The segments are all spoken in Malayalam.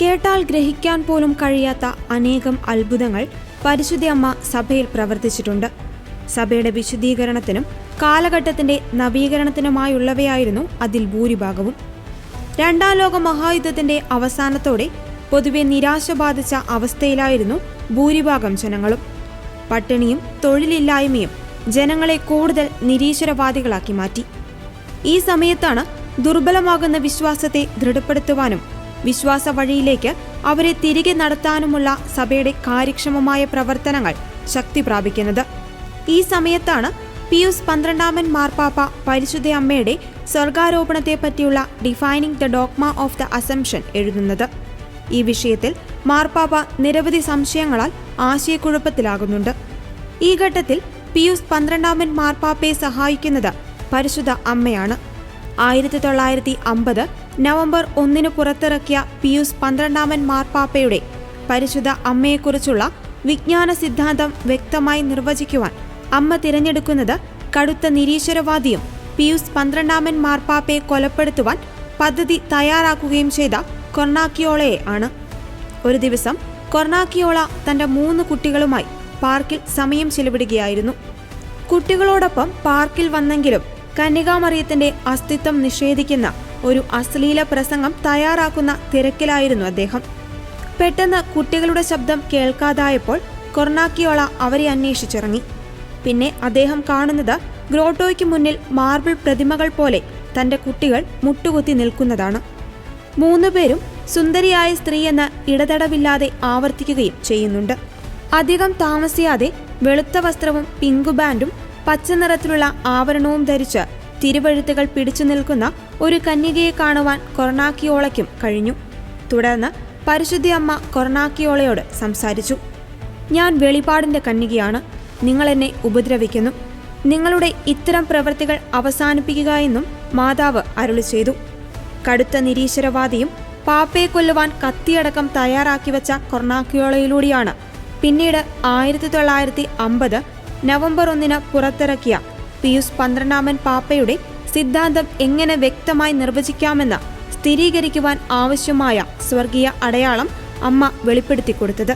കേട്ടാൽ ഗ്രഹിക്കാൻ പോലും കഴിയാത്ത അനേകം അത്ഭുതങ്ങൾ പരിശുദ്ധി അമ്മ സഭയിൽ പ്രവർത്തിച്ചിട്ടുണ്ട്. സഭയുടെ വിശുദ്ധീകരണത്തിനും കാലഘട്ടത്തിന്റെ നവീകരണത്തിനുമായുള്ളവയായിരുന്നു അതിൽ ഭൂരിഭാഗവും. രണ്ടാം ലോക മഹായുദ്ധത്തിന്റെ അവസാനത്തോടെ പൊതുവെ നിരാശ ബാധിച്ച അവസ്ഥയിലായിരുന്നു ഭൂരിഭാഗം ജനങ്ങളും. പട്ടിണിയും തൊഴിലില്ലായ്മയും ജനങ്ങളെ കൂടുതൽ നിരീശ്വരവാദികളാക്കി മാറ്റി. ഈ സമയത്താണ് ദുർബലമാകുന്ന വിശ്വാസത്തെ ദൃഢപ്പെടുത്തുവാനും വിശ്വാസ വഴിയിലേക്ക് അവരെ തിരികെ നടത്താനുമുള്ള സഭയുടെ കാര്യക്ഷമമായ പ്രവർത്തനങ്ങൾ ശക്തി പ്രാപിക്കുന്നത്. ഈ സമയത്താണ് പിയൂസ് പന്ത്രണ്ടാമൻ മാർപ്പാപ്പ പരിശുദ്ധ അമ്മയുടെ സ്വർഗാരോപണത്തെ പറ്റിയുള്ള defining the dogma of the assumption എഴുതുന്നത്. ഈ വിഷയത്തിൽ മാർപ്പാപ്പ നിരവധി സംശയങ്ങളാൽ ആശയക്കുഴപ്പത്തിലാകുന്നുണ്ട്. ഈ ഘട്ടത്തിൽ പിയൂസ് പന്ത്രണ്ടാമൻ മാർപ്പാപ്പയെ സഹായിക്കുന്നത് പരിശുദ്ധ അമ്മയാണ്. ആയിരത്തി തൊള്ളായിരത്തി അമ്പത് നവംബർ ഒന്നിന് പുറത്തിറക്കിയ പിയൂസ് പന്ത്രണ്ടാമൻ മാർപ്പാപ്പയുടെ പരിശുദ്ധ അമ്മയെക്കുറിച്ചുള്ള വിജ്ഞാന സിദ്ധാന്തം വ്യക്തമായി നിർവചിക്കുവാൻ അമ്മ തിരഞ്ഞെടുക്കുന്നത് കടുത്ത നിരീശ്വരവാദിയും പിയൂസ് പന്ത്രണ്ടാമൻ മാർപ്പാപ്പയെ കൊലപ്പെടുത്തുവാൻ പദ്ധതി തയ്യാറാക്കുകയും ചെയ്ത കൊർണാക്കിയോളയെ ആണ്. ഒരു ദിവസം കൊർണാക്കിയോള തന്റെ മൂന്ന് കുട്ടികളുമായി പാർക്കിൽ സമയം ചെലവിടുകയായിരുന്നു. കുട്ടികളോടൊപ്പം പാർക്കിൽ വന്നെങ്കിലും കന്യകാമറിയത്തിന്റെ അസ്തിത്വം നിഷേധിക്കുന്ന ഒരു അശ്ലീല പ്രസംഗം തയ്യാറാക്കുന്ന തിരക്കിലായിരുന്നു അദ്ദേഹം. പെട്ടെന്ന് കുട്ടികളുടെ ശബ്ദം കേൾക്കാതായപ്പോൾ കൊർണാക്കിയോള അവരെ അന്വേഷിച്ചിറങ്ങി. പിന്നെ അദ്ദേഹം കാണുന്നത് ഗ്രോട്ടോയ്ക്ക് മുന്നിൽ മാർബിൾ പ്രതിമകൾ പോലെ തന്റെ കുട്ടികൾ മുട്ടുകുത്തി നിൽക്കുന്നതാണ്. മൂന്നുപേരും സുന്ദരിയായ സ്ത്രീയെന്ന് ഇടതടവില്ലാതെ ആവർത്തിക്കുകയും ചെയ്യുന്നുണ്ട്. അധികം താമസിയാതെ വെളുത്ത വസ്ത്രവും പിങ്ക് ബാൻഡും പച്ച നിറത്തിലുള്ള ആവരണവും ധരിച്ച് തിരുവഴുത്തുകൾ പിടിച്ചു നിൽക്കുന്ന ഒരു കന്യകയെ കാണുവാൻ കൊർണാക്കിയോളയ്ക്കും കഴിഞ്ഞു. തുടർന്ന് പരിശുദ്ധി അമ്മ കൊർണാക്കിയോളയോട് സംസാരിച്ചു. ഞാൻ വെളിപാടിന്റെ കന്യകയാണ്. നിങ്ങൾ എന്നെ ഉപദ്രവിക്കുന്നു. നിങ്ങളുടെ ഇത്തരം പ്രവൃത്തികൾ അവസാനിപ്പിക്കുക എന്നും മാതാവ് അരുളി ചെയ്തു. കടുത്ത നിരീശ്വരവാദിയും പാപ്പയെ കൊല്ലുവാൻ കത്തിയടക്കം തയ്യാറാക്കി വെച്ച കൊർണാക്കിയോളയിലൂടെയാണ് പിന്നീട് ആയിരത്തി തൊള്ളായിരത്തി അമ്പത് നവംബർ ഒന്നിന് പുറത്തിറക്കിയ പിയൂസ് പന്ത്രണ്ടാമൻ പാപ്പയുടെ സിദ്ധാന്തം എങ്ങനെ വ്യക്തമായി നിർവചിക്കാമെന്ന് സ്ഥിരീകരിക്കുവാൻ ആവശ്യമായ സ്വർഗീയ അടയാളം അമ്മ വെളിപ്പെടുത്തി കൊടുത്തത്.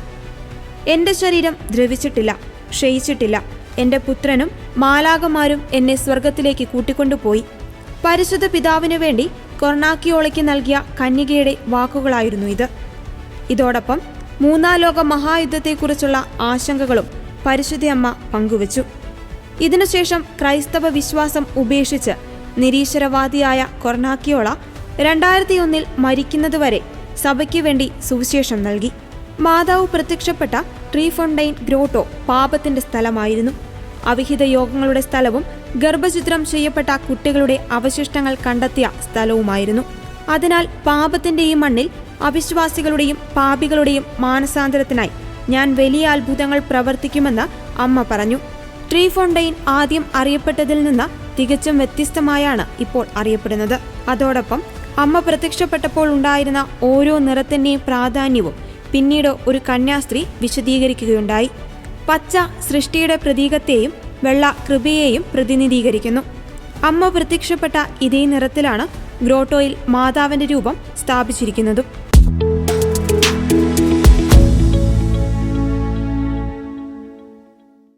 എന്റെ ശരീരം ദ്രവിച്ചിട്ടില്ല ക്ഷയിച്ചിട്ടില്ല. എന്റെ പുത്രനും മാലാകമാരും എന്നെ സ്വർഗത്തിലേക്ക് കൂട്ടിക്കൊണ്ടുപോയി. പരിശുദ്ധ പിതാവിനു വേണ്ടി കൊർണാക്കിയോളയ്ക്ക് നൽകിയ കന്യകയുടെ വാക്കുകളായിരുന്നു ഇത്. ഇതോടൊപ്പം മൂന്നാം ലോക മഹായുദ്ധത്തെക്കുറിച്ചുള്ള ആശങ്കകളും പരിശുദ്ധയമ്മ പങ്കുവച്ചു. ഇതിനുശേഷം ക്രൈസ്തവ വിശ്വാസം ഉപേക്ഷിച്ച് നിരീശ്വരവാദിയായ കൊർണാക്കിയോള രണ്ടായിരത്തി ഒന്നിൽ മരിക്കുന്നതുവരെ സഭയ്ക്ക് വേണ്ടി സുവിശേഷം നൽകി. മാതാവ് പ്രത്യക്ഷപ്പെട്ട ട്രീഫൊണ്ടൈൻ ഗ്രോട്ടോ പാപത്തിന്റെ സ്ഥലമായിരുന്നു. അവിഹിത യോഗങ്ങളുടെ സ്ഥലവും ഗർഭചിത്രം ചെയ്യപ്പെട്ട കുട്ടികളുടെ അവശിഷ്ടങ്ങൾ കണ്ടെത്തിയ സ്ഥലവുമായിരുന്നു. അതിനാൽ പാപത്തിന്റെ ഈ മണ്ണിൽ അവിശ്വാസികളുടെയും പാപികളുടെയും മാനസാന്തരത്തിനായി ഞാൻ വലിയ അത്ഭുതങ്ങൾ പ്രവർത്തിക്കുമെന്ന് അമ്മ പറഞ്ഞു. ട്രീഫൊണ്ടൈൻ ആദ്യം അറിയപ്പെട്ടതിൽ നിന്ന് തികച്ചും വ്യത്യസ്തമായാണ് ഇപ്പോൾ അറിയപ്പെടുന്നത്. അതോടൊപ്പം അമ്മ പ്രത്യക്ഷപ്പെട്ടപ്പോൾ ഉണ്ടായിരുന്ന ഓരോ നിറത്തിന്റെയും പ്രാധാന്യവും പിന്നീട് ഒരു കന്യാസ്ത്രീ വിശദീകരിക്കുകയുണ്ടായി. പച്ച സൃഷ്ടിയുടെ പ്രതീകത്തെയും വെള്ള കൃപയെയും പ്രതിനിധീകരിക്കുന്നു. അമ്മ പ്രത്യക്ഷപ്പെട്ട ഇതേ നിറത്തിലാണ് ഗ്രോട്ടോയിൽ മാതാവിന്റെ രൂപം സ്ഥാപിച്ചിരിക്കുന്നതും.